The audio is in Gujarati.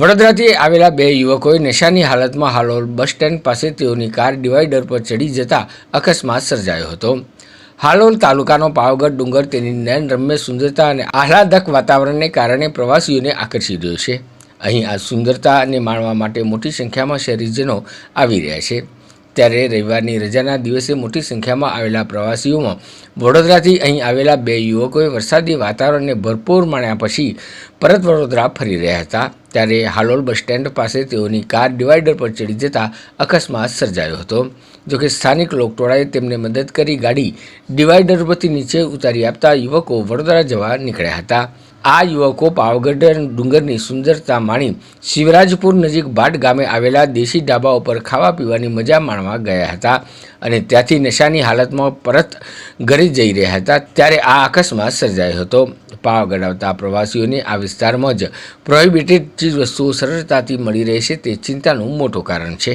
વડોદરાથી આવેલા બે યુવકોએ નશાની હાલતમાં હાલોલ બસ સ્ટેન્ડ પાસે તેઓની કાર ડિવાઈડર પર ચડી જતા અકસ્માત સર્જાયો હતો. હાલોલ તાલુકાનો પાવાગઢ ડુંગર તેની નયન રમ્ય સુંદરતા અને આહલાદક વાતાવરણને કારણે પ્રવાસીઓને આકર્ષી રહ્યો છે. અહીં આ સુંદરતાને માણવા માટે મોટી સંખ્યામાં શહેરીજનો આવી રહ્યા છે. ત્યારે રવિવારની રજાના દિવસે મોટી સંખ્યામાં આવેલા પ્રવાસીઓમાં વડોદરાથી અહીં આવેલા બે યુવકોએ વરસાદી વાતાવરણને ભરપૂર માણ્યા પછી પરત વડોદરા ફરી રહ્યા હતા. ત્યારે હાલોલ બસ સ્ટેન્ડ પાસે તેઓની કાર ડિવાઈડર પર ચડી જતા અકસ્માત સર્જાયો હતો. જોકે સ્થાનિક લોકટોળાએ તેમને મદદ કરી ગાડી ડિવાઈડર પરથી નીચે ઉતારી આપતા યુવકો વડોદરા જવા નીકળ્યા હતા. આ યુવકો પાવાગઢ ડુંગરની સુંદરતા માણી શિવરાજપુર નજીક ભાટ ગામે આવેલા દેશી ઢાબા ઉપર ખાવા પીવાની મજા માણવા ગયા હતા અને ત્યાંથી નશાની હાલતમાં પરત ઘરે જઈ રહ્યા હતા ત્યારે આ અકસ્માત સર્જાયો હતો. પાવાગઢ આવતા પ્રવાસીઓને આ વિસ્તારમાં જ પ્રોહિબિટેડ ચીજ વસ્તુઓ સરળતાથી મળી રહેશે તે ચિંતાનું મોટું કારણ છે.